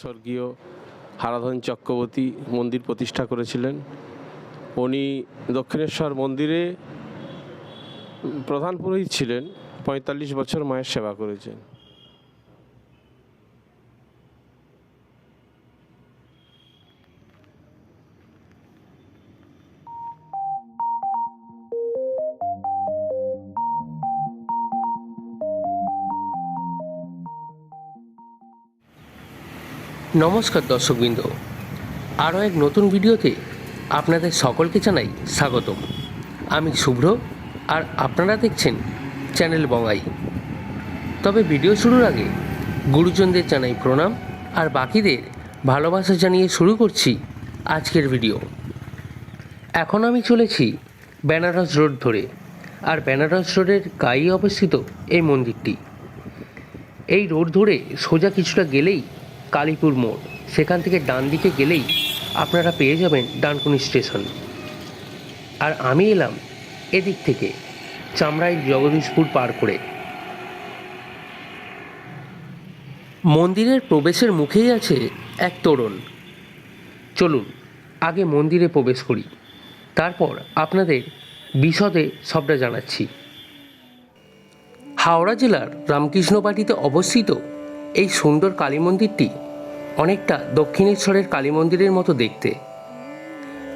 স্বর্গীয় হারাধন চক্রবর্তী মন্দির প্রতিষ্ঠা করেছিলেন। উনি দক্ষিণেশ্বর মন্দিরে প্রধান পুরোহিত ছিলেন, পঁয়তাল্লিশ বছর মায়ের সেবা করেছেন। নমস্কার দর্শকবৃন্দ। আরও এক নতুন ভিডিওতে আপনাদের সকলকে জানাই স্বাগতম। আমি শুভ্র আর আপনারা দেখছেন চ্যানেল বঙ্গাই। তবে ভিডিও শুরুর আগে গুরুজনদের জানাই প্রণাম আর বাকিদের ভালোবাসা জানিয়ে শুরু করছি আজকের ভিডিও। এখন আমি চলেছি বেনারস রোড ধরে আর বেনারস রোডের গায়ে অবস্থিত এই মন্দিরটি। এই রোড ধরে সোজা কিছুটা গেলেই কালীপুর মোড়। সেখান থেকে ডান দিকে গেলেই আপনারা পেয়ে যাবেন ডানকুনি স্টেশন। আর আমি এলাম এদিক থেকে চামড়াই জগদীশপুর পার করে। মন্দিরের প্রবেশের মুখেই আছে এক তোরণ। চলুন, আগে মন্দিরে প্রবেশ করি। তারপর আপনাদের বিশদে সবটা জানাচ্ছি। হাওড়া জেলার রামকৃষ্ণবাটিতে অবস্থিত এই সুন্দর কালী মন্দিরটি অনেকটা দক্ষিণেশ্বরের কালী মন্দিরের মতো দেখতে।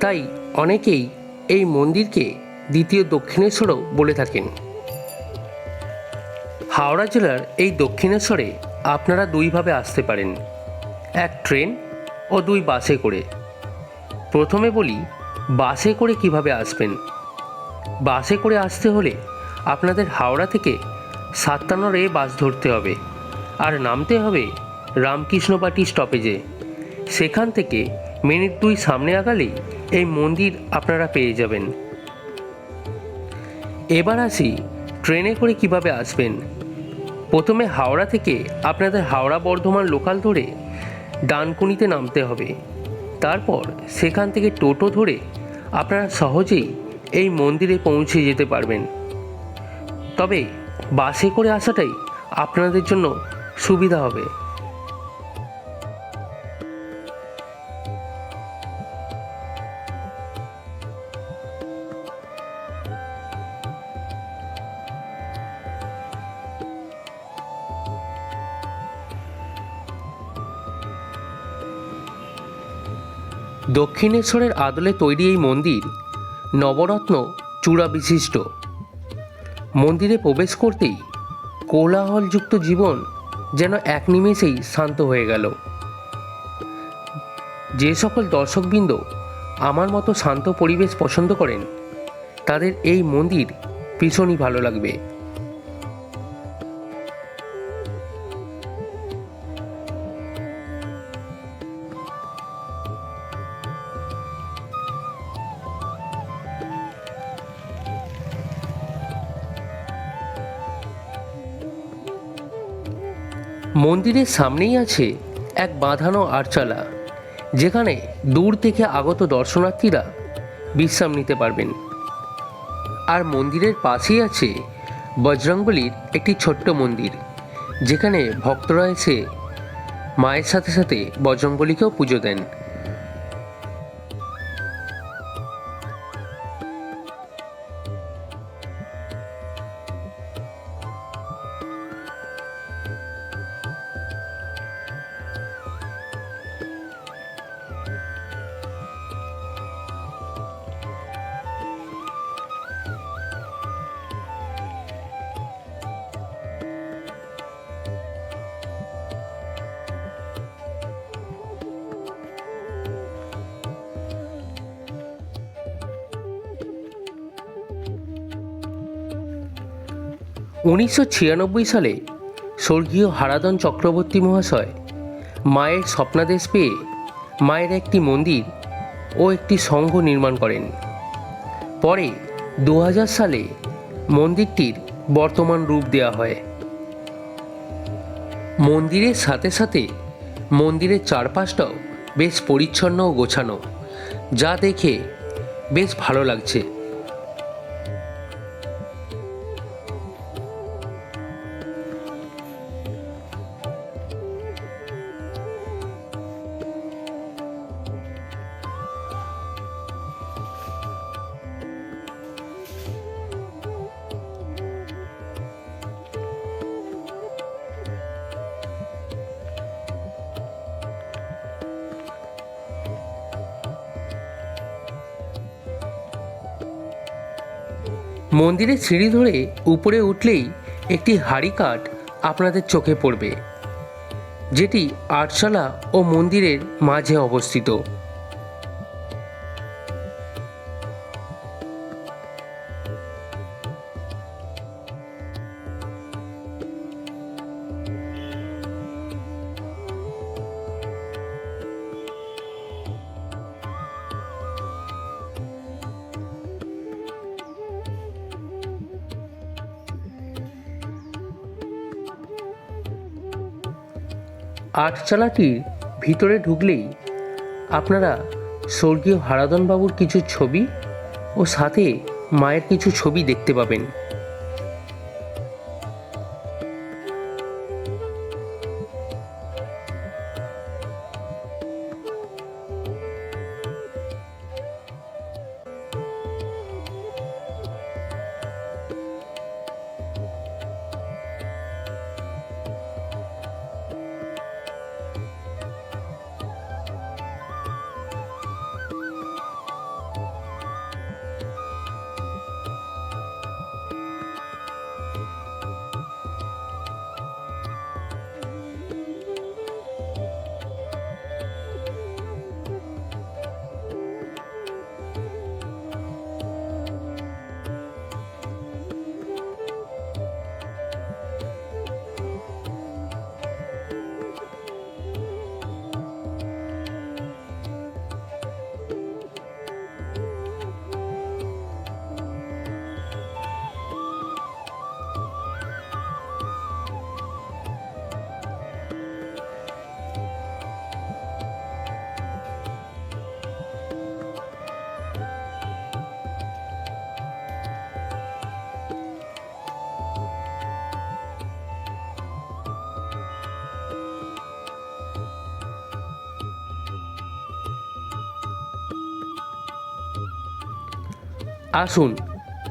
তাই অনেকেই এই মন্দিরকে দ্বিতীয় দক্ষিণেশ্বরও বলে থাকেন। হাওড়া জেলার এই দক্ষিণেশ্বরে আপনারা দুইভাবে আসতে পারেন। এক ট্রেন ও দুই বাসে করে। প্রথমে বলি, বাসে করে কীভাবে আসবেন? বাসে করে আসতে হলে আপনাদের হাওড়া থেকে সাতান্ন রে বাস ধরতে হবে। আর নামতে হবে রামকৃষ্ণবাটি স্টপেজে। সেখান থেকে মিনিট দুই সামনে আগালেই এই মন্দির আপনারা পেয়ে যাবেন। এবার আসি ট্রেনে করে কীভাবে আসবেন। প্রথমে হাওড়া থেকে আপনাদের হাওড়া বর্ধমান লোকাল ধরে ডানকুনিতে নামতে হবে। তারপর সেখান থেকে টোটো ধরে আপনারা সহজেই এই মন্দিরে পৌঁছে যেতে পারবেন। তবে বাসে করে আসাটাই আপনাদের জন্য সুবিধা হবে। দক্ষিণেশ্বরের আদলে তৈরি এই মন্দির নবরত্ন চূড়া বিশিষ্ট মন্দিরে প্রবেশ করতেই কোলাহলযুক্ত জীবন যেন এক নিমেষেই শান্ত হয়ে গেল। যে সকল দর্শকবৃন্দ আমার মতো শান্ত পরিবেশ পছন্দ করেন, তাদের এই মন্দির ভীষণই ভালো লাগবে। মন্দিরের সামনেই আছে এক বাঁধানো আরচালা, যেখানে দূর থেকে আগত দর্শনার্থীরা বিশ্রাম নিতে পারবেন। আর মন্দিরের পাশেই আছে বজরঙ্গলির একটি ছোট্ট মন্দির, যেখানে ভক্তরা এসে মায়ের সাথে সাথে বজরঙ্গলিকেও পুজো দেন। উনিশশো ছিয়ানব্বই সালে স্বর্গীয় হারাদন চক্রবর্তী মহাশয় মায়ের স্বপ্নাদেশ পেয়ে মায়ের একটি মন্দির ও একটি সংঘ নির্মাণ করেন। পরে দু হাজার সালে মন্দিরটির বর্তমান রূপ দেওয়া হয়। মন্দিরের সাথে সাথে মন্দিরের চারপাশটাও বেশ পরিচ্ছন্ন ও গোছানো, যা দেখে বেশ ভালো লাগছে। মন্দিরের সিঁড়ি ধরে উপরে উঠলেই একটি হাড়ি কাঠ আপনাদের চোখে পড়বে, যেটি আটশালা ও মন্দিরের মাঝে অবস্থিত। আটচালাটির ভিতরে ঢুকলেই আপনারা স্বর্গীয় হারাধন বাবুর কিছু ছবি ও সাথে মায়ের কিছু ছবি দেখতে পাবেন। আসুন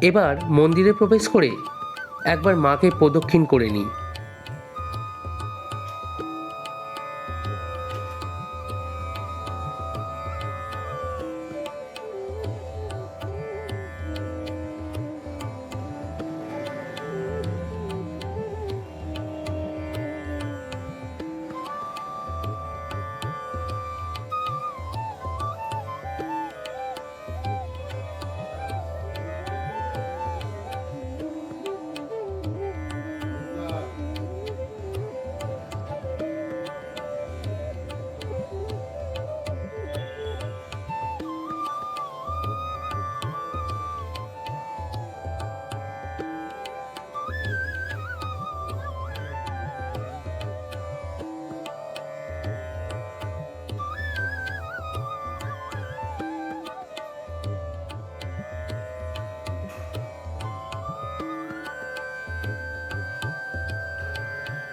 এবার মন্দিরে প্রবেশ করে একবার মাকে প্রদক্ষিণ করে নিই।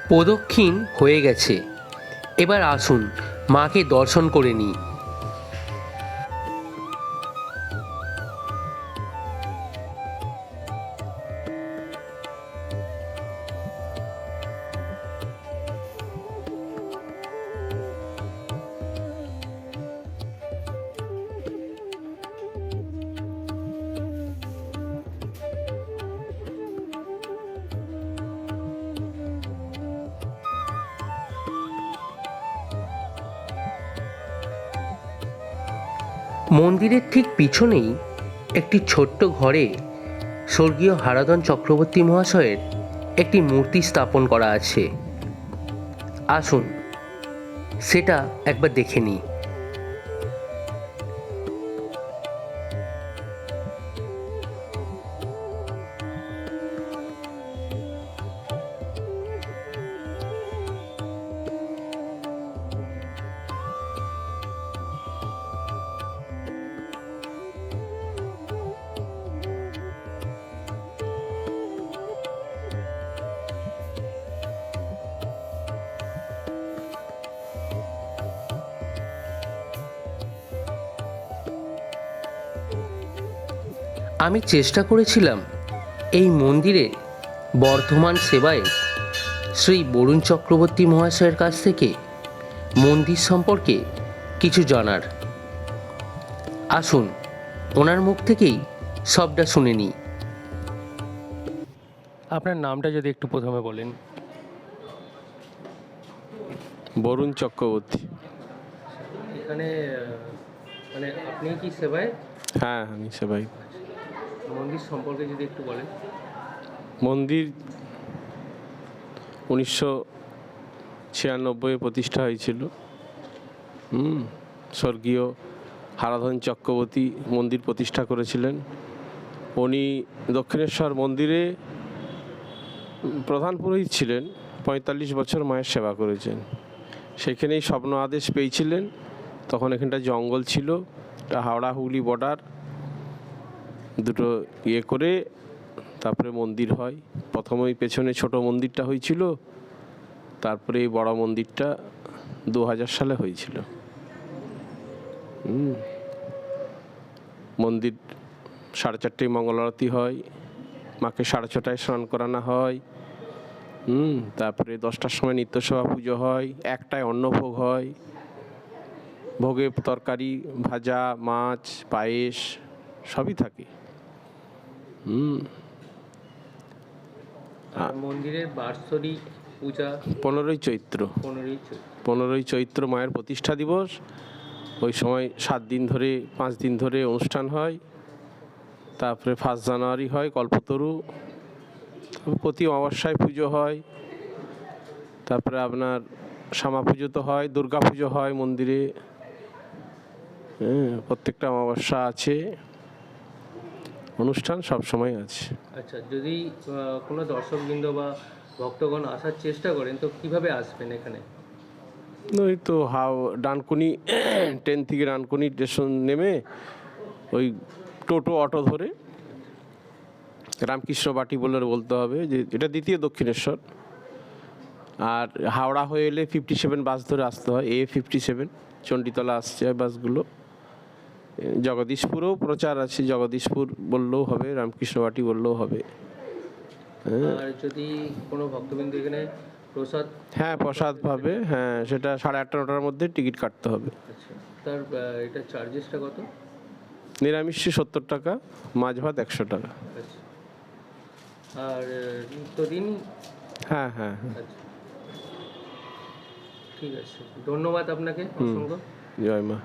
প্রদক্ষিণ হয়ে গেছে। এবার আসুন মাকে দর্শন করে নিই। মন্দিরের ঠিক পিছনেই একটি ছোট্ট ঘরে স্বর্গীয় হারাধন চক্রবর্তী মহাশয়ের একটি মূর্তি স্থাপন করা আছে। আসুন, সেটা একবার দেখে নিই। আমি চেষ্টা করেছিলাম এই মন্দিরে বর্ধমান সেবায় শ্রী বরুণ চক্রবর্তী মহাশয়ের কাছ থেকে মন্দির সম্পর্কে কিছু জানার। আসুন ওনার মুখ থেকেই সবটা শুনে নিই। আপনার নামটা যদি একটু প্রথমে বলেন। বরুণ চক্রবর্তী। এখানে মানে আপনি কি সেবায়? হ্যাঁ আমি সেবাই মন্দির সম্পর্কে যদি একটু বলেন। মন্দির উনিশশো ছিয়ানব্বই প্রতিষ্ঠা হয়েছিল। হুম, স্বর্গীয় হারাধন চক্রবর্তী মন্দির প্রতিষ্ঠা করেছিলেন। উনি দক্ষিণেশ্বর মন্দিরে প্রধান পুরোহিত ছিলেন, পঁয়তাল্লিশ বছর মায়ের সেবা করেছেন। সেখানেই স্বপ্ন আদেশ পেয়েছিলেন, তখন এখানটা জঙ্গল ছিল হাওড়া হুগলি বর্ডার দুটো ইয়ে করে তারপরে মন্দির হয়। প্রথম ওই পেছনে ছোট মন্দিরটা হয়েছিল, তারপরে এই বড় মন্দিরটা দু হাজার সালে হয়েছিল। মন্দির সাড়ে চারটেয় মঙ্গল আরতি হয়, মাকে সাড়ে ছটায় স্নান করানো হয়। হুম, তারপরে দশটার সময় নিত্যসভা পুজো হয়, একটায় অন্নভোগ হয়। ভোগে তরকারি, ভাজা, মাছ, পায়েস সবই থাকে। হুম। আর মন্দিরের বার্ষরিক পূজা। পনেরোই চৈত্র। পনেরোই চৈত্র। পনেরোই চৈত্র মায়ের প্রতিষ্ঠা দিবস। ওই সময় সাত দিন ধরে পাঁচ দিন ধরে অনুষ্ঠান হয়। তারপরে ফার্স্ট জানুয়ারি হয় কল্পতরু। প্রতি অমাবস্যায় পুজো হয়। তারপরে আপনার শ্যামা পুজো তো হয় দুর্গা পুজো হয় মন্দিরে। হ্যাঁ প্রত্যেকটা অমাবস্যা আছে। অনুষ্ঠান সব সময় আছে। আচ্ছা যদি কোনো দর্শকবৃন্দ বা ভক্তগণ আসার চেষ্টা করেন তো কীভাবে আসবেন এখানে? ওই তো হাও ডানকুনি ট্রেন থেকে ডানকুনি স্টেশন নেমে ওই টোটো অটো ধরে রামকৃষ্ণ বাটি বলে বলতে হবে যে এটা দ্বিতীয় দক্ষিণেশ্বর। আর হাওড়া হয়ে এলে ফিফটি সেভেন বাস ধরে আসতে হয় এ ফিফটি সেভেন চণ্ডীতলা আসছে বাসগুলো জগদীশপুরেও প্রচার আছে জগদীশপুর বললেও হবে রামকৃষ্ণ বাটি বললেও হবে। আর যদি কোনো ভক্তবৃন্দ এখানে প্রসাদ হ্যাঁ প্রসাদ পাবে হ্যাঁ সেটা সাড়ে আটটা নটার মধ্যে টিকিট কাটতে হবে। আচ্ছা তার এটা চার্জেসটা কত? নিরামিষে সত্তর টাকা মাছ ভাত একশো টাকা। আচ্ছা আর নিত্যদিন? হ্যাঁ হ্যাঁ হ্যাঁ। আচ্ছা ঠিক আছে ধন্যবাদ আপনাকে অসংখ্য। জয় মা।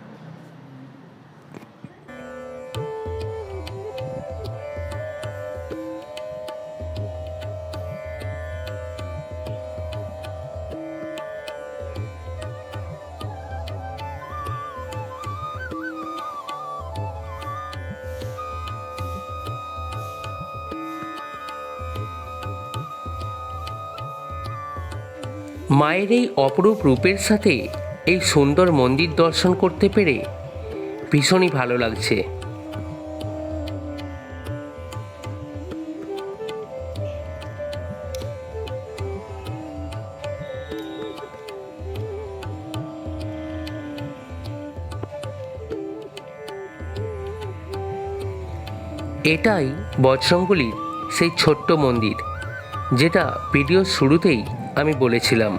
মায়ের এই অপরূপ রূপের সাথে এই সুন্দর মন্দির দর্শন করতে পেরে ভীষণই ভালো লাগছে। এটাই বজরঙ্গলির সেই ছোট্ট মন্দির, যেটা ভিডিওর শুরুতেই আমি বলেছিলাম।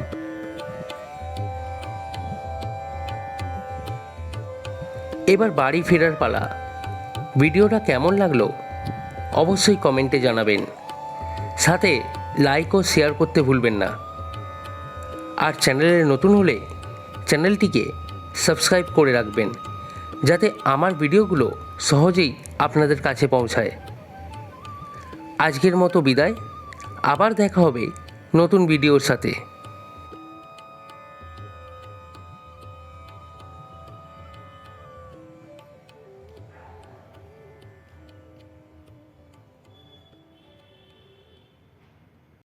এবার বাড়ি ফেরার পালা। ভিডিওটা কেমন লাগল? অবশ্যই কমেন্টে জানাবেন। সাথে লাইক ও শেয়ার করতে ভুলবেন না। আর চ্যানেলে নতুন হলে চ্যানেলটিকে সাবস্ক্রাইব করে রাখবেন, যাতে আমার ভিডিওগুলো সহজেই আপনাদের কাছে পৌঁছায়। আজকের মতো বিদায়। আবার দেখা হবে নতুন ভিডিওর সাথে।